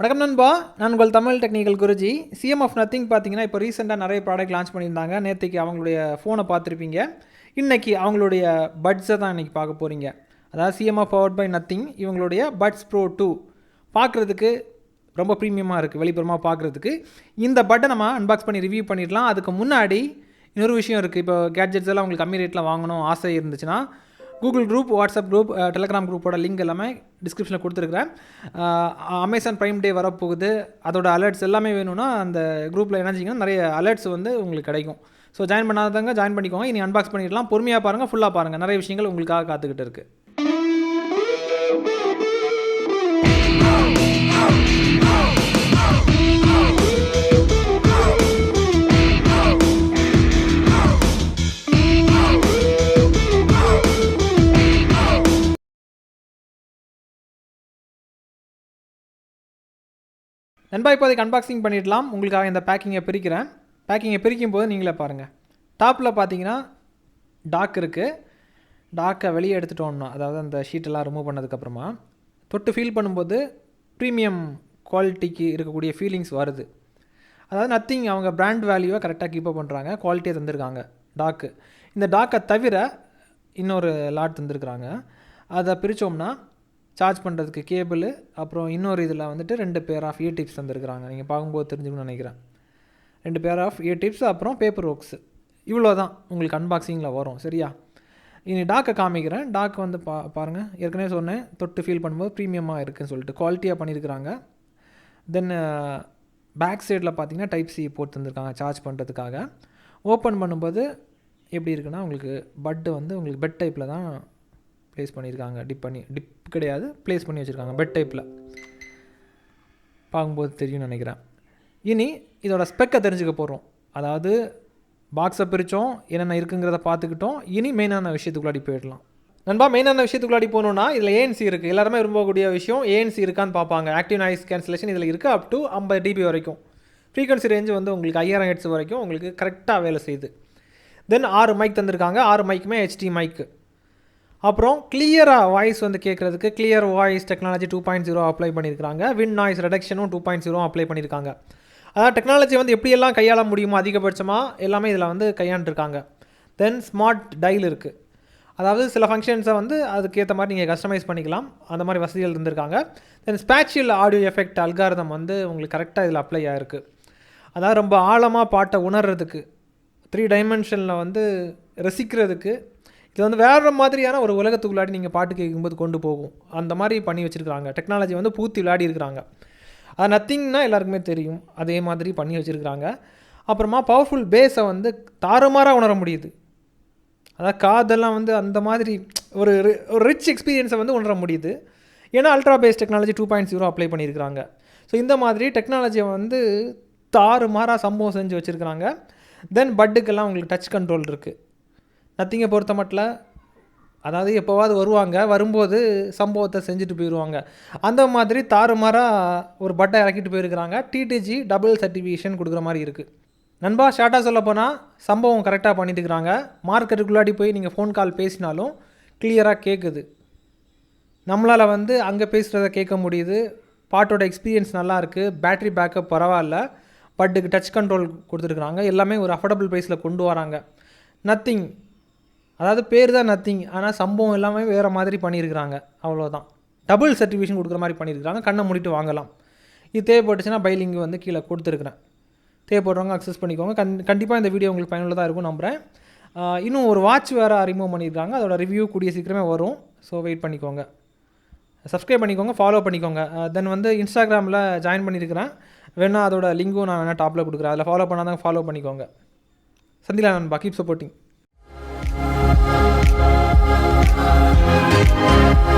வணக்கம் நண்பா. நான் உங்கள் Tamil technical Guruji. CM F Nothing பார்த்தீங்கன்னா இப்போ ரீசெண்டாக நிறைய ப்ராடக்ட் லான்ச் பண்ணியிருந்தாங்க. நேற்றுக்கு அவங்களுடைய ஃபோனை பார்த்துருப்பீங்க. இன்னைக்கு அவங்களுடைய பட்ஸை தான் இன்றைக்கி பார்க்க போகிறீங்க அதாவது CM F powered by Nothing இவங்களுடைய பட்ஸ் ப்ரோ டூ பார்க்குறதுக்கு ரொம்ப ப்ரீமியமாக இருக்குது வெளிப்புறமாக பார்க்குறதுக்கு. இந்த பட்டை நம்ம அன்பாக்ஸ் பண்ணி ரிவ்யூ பண்ணிடலாம். அதுக்கு முன்னாடி இன்னொரு விஷயம் இருக்குது இப்போ கேட்ஜெட்ஸ் எல்லாம் உங்களுக்கு கம்மி ரேட்டில் வாங்கணும் ஆசை இருந்துச்சுன்னா Google group WhatsApp group Telegram குரூப்போட லிங்க் எல்லாமே டிஸ்கிரிப்ஷனில் கொடுத்துருக்குறேன். அமேசான் ப்ரைம் டே வரப்போகுது. அதோட அலர்ட்ஸ் எல்லாமே வேணும்னா அந்த குரூப்பில் இணைஞ்சிங்கன்னா நிறைய அலர்ட்ஸ் வந்து உங்களுக்கு கிடைக்கும். ஸோ ஜாயின் பண்ணாதவங்க ஜாயின் பண்ணிக்கோங்க. இனி அன்பாக்ஸ் பண்ணிடலாம். பொறுமையாக பாருங்கள் ஃபுல்லாக பாருங்கள் நிறைய விஷயங்கள் உங்களுக்காக காத்துக்கிட்டு இருக்குது நண்பா இப்போதைக்கு அன்பாக்சிங் பண்ணிடலாம். உங்களுக்காக இந்த பேக்கிங்கை பிரிக்கிறேன். பேக்கிங்கை பிரிக்கும் போது நீங்களே பாருங்கள் டாப்பில் பார்த்தீங்கன்னா டாக் இருக்குது டாக்கை வெளியே எடுத்துட்டோம்னா அதாவது அந்த ஷீட்டெல்லாம் ரிமூவ் பண்ணதுக்கப்புறமா தொட்டு ஃபீல் பண்ணும்போது ப்ரீமியம் குவாலிட்டிக்கு இருக்கக்கூடிய ஃபீலிங்ஸ் வருது. அதாவது நத்திங் அவங்க பிராண்ட் வேல்யூவை கரெக்டாக கீப்பப் பண்ணுறாங்க குவாலிட்டியை தந்திருக்காங்க. டாக்கு இந்த டாக்கை தவிர இன்னொரு லாட் தந்திருக்கிறாங்க. அதை பிரித்தோம்னா சார்ஜ் பண்ணுறதுக்கு கேபிள் அப்புறம் இன்னொரு இதில் வந்துட்டு ரெண்டு பேர் ஆஃப் இயர் டிப்ஸ் தந்துருக்குறாங்க. நீங்கள் பார்க்கும்போது தெரிஞ்சுக்கணும்னு நினைக்கிறேன். ரெண்டு பேர் ஆஃப் இயர் டிப்ஸ் அப்புறம் பேப்பர் ஒர்க்ஸ் இவ்வளோ தான் உங்களுக்கு அன்பாக்சிங்கில் வரும். சரியா? இனி டாக்கை காமிக்கிறேன். டாக் வந்து பா பாருங்கள் ஏற்கனவே சொன்னேன். தொட்டு ஃபீல் பண்ணும்போது ப்ரீமியமாக இருக்குதுன்னு சொல்லிட்டு. குவாலிட்டியாக பண்ணியிருக்கிறாங்க. தென் பேக் சைடில் பார்த்தீங்கன்னா டைப் சி போட்டு தந்திருக்காங்க சார்ஜ் பண்ணுறதுக்காக ஓப்பன் பண்ணும்போது எப்படி இருக்குன்னா உங்களுக்கு பட்டு வந்து உங்களுக்கு பெட் டைப்பில் தான் ப்ளேஸ் பண்ணியிருக்காங்க. டிப் பண்ணி டிப் கிடையாது ப்ளேஸ் பண்ணி வச்சுருக்காங்க பெட் டைப்பில் பார்க்கும்போது தெரியும்னு நினைக்கிறேன். இனி இதோட ஸ்பெக்கை தெரிஞ்சுக்க போகிறோம் அதாவது பாக்ஸை பிரித்தோம் என்னென்ன இருக்குங்கிறத பார்த்துக்கிட்டோம். இனி மெயினான விஷயத்துக்குள்ளாடி போயிடலாம். நண்பா மெயினான விஷயத்துக்குள்ளாடி போகணுன்னா இதில் ஏஎன்சி இருக்குது எல்லாருமே விரும்பக்கூடிய விஷயம் ஏஎன்சி இருக்கான்னு பார்ப்பாங்க. ஆக்டிவ் நாய்ஸ் கேன்சலேஷன் இதில் இருக்குது அப் டு ஐம்பது டிபி வரைக்கும். ஃப்ரீக்வன்சி ரேஞ்சு வந்து உங்களுக்கு ஐயாயிரம் ஹெட்ஸ் வரைக்கும் உங்களுக்கு கரெக்டாக வேலை செய்யுது. தென் ஆறு மைக் தந்திருக்காங்க. ஆறு மைக்குமே ஹெச்டி மைக்கு அப்புறம் கிளியராக வாய்ஸ் வந்து கேட்குறதுக்கு clear voice technology two point zero apply பண்ணியிருக்காங்க வின் நாய்ஸ் ரெடக்ஷனும் டூ பாயிண்ட் ஜீரோ அப்ளை பண்ணியிருக்காங்க அதாவது டெக்னாலஜி வந்து எப்படியெல்லாம் கையாள முடியுமோ அதிகபட்சமாக எல்லாமே இதில் வந்து கையாண்டுருக்காங்க. தென் ஸ்மார்ட் டைல் இருக்குது அதாவது சில ஃபங்க்ஷன்ஸை வந்து அதுக்கேற்ற மாதிரி நீங்கள் கஸ்டமைஸ் பண்ணிக்கலாம். அந்த மாதிரி வசதிகள் இருந்திருக்காங்க. Then spatial audio effect algorithm வந்து உங்களுக்கு கரெக்டாக இதில் அப்ளை ஆகிருக்கு அதாவது ரொம்ப ஆழமாக பாட்டை உணர்றதுக்கு த்ரீ டைமென்ஷனில் வந்து ரசிக்கிறதுக்கு இது வந்து வேறு மாதிரியான ஒரு உலகத்துக்குள்ளாடி நீங்கள் பாட்டு கேட்கும்போது கொண்டு போகும். அந்த மாதிரி பண்ணி வச்சுருக்காங்க டெக்னாலஜி வந்து பூத்தி விளையாடி இருக்கிறாங்க. அது நத்திங்னா எல்லாருக்குமே தெரியும். அதே மாதிரி பண்ணி வச்சுருக்கிறாங்க. அப்புறமா பவர்ஃபுல் பேஸை வந்து தாறுமாறாக உணர முடியுது. அதாவது காதெல்லாம் வந்து அந்த மாதிரி ஒரு ரி- ஒரு ரிச் எக்ஸ்பீரியன்ஸை வந்து உணர முடியுது. ஏன்னா ultra bass technology two point zero apply பண்ணியிருக்கிறாங்க. ஸோ இந்த மாதிரி டெக்னாலஜியை வந்து தாறுமாறாக சம்பவம் செஞ்சு வச்சுருக்கிறாங்க. தென் பட்டுக்கெல்லாம் உங்களுக்கு டச் கண்ட்ரோல் இருக்குது நத்திங்கை பொறுத்த மட்டில் அதாவது எப்போவாவது வருவாங்க வரும்போது சம்பவத்தை செஞ்சுட்டு போயிடுவாங்க அந்த மாதிரி தாறுமாறாக ஒரு பட்டை இறக்கிட்டு போயிருக்கிறாங்க. டிடிஜி டபுள் சர்டிஃபிகேஷன் கொடுக்குற மாதிரி இருக்குது நண்பா ஷார்ட்டாக சொல்ல போனால் சம்பவம் கரெக்டாக பண்ணிட்டு இருக்கிறாங்க மார்க்கெட்டுக்குள்ளாடி போய் நீங்கள் ஃபோன் கால் பேசினாலும் கிளியராக கேட்குது நம்மளால் வந்து அங்கே பேசுகிறத கேட்க முடியுது. பாட்டோட எக்ஸ்பீரியன்ஸ் நல்லாயிருக்கு பேட்ரி பேட்டரி பேக்கப் பரவாயில்ல. பட்டுக்கு டச் கண்ட்ரோல் கொடுத்துருக்குறாங்க. எல்லாமே ஒரு அஃபோர்டபுள் ப்ரைஸில் கொண்டு வராங்க. நத்திங் அதாவது பேர் தான் நத்திங் ஆனால் சம்பவம் எல்லாமே வேறு மாதிரி பண்ணியிருக்கிறாங்க. அவ்வளோதான் டபுள் சர்டிஃபிகேஷன் கொடுக்குற மாதிரி பண்ணியிருக்கிறாங்க. கண்ணை மூடிட்டு வாங்கலாம். இது தேவைப்பட்டுச்சுன்னா பைலிங் வந்து கீழே கொடுத்துருக்குறேன். தேவைப்படுறவங்க அக்சஸ் பண்ணிக்கோங்க. கண் கண்டிப்பாக இந்த வீடியோ உங்களுக்கு பயனுள்ளதாக இருக்கும் நம்புகிறேன் இன்னும் ஒரு வாட்ச் வேறு அறிமுகம் பண்ணியிருக்காங்க. அதோட ரிவ்யூ கூடிய சீக்கிரமே வரும். ஸோ வெயிட் பண்ணிக்கோங்க. சப்ஸ்கிரைப் பண்ணிக்கோங்க. ஃபாலோ பண்ணிக்கோங்க. தென் வந்து இன்ஸ்டாகிராமில் ஜாயின் பண்ணியிருக்கிறேன். வேணால் அதோட லிங்கும் நான் வேணால் டாப்பில் கொடுக்குறேன். அதில் ஃபாலோ பண்ணாதான் ஃபாலோ பண்ணிக்கோங்க. சந்திலா நண்பா கீப் சப்போர்ட்டிங் Thank you.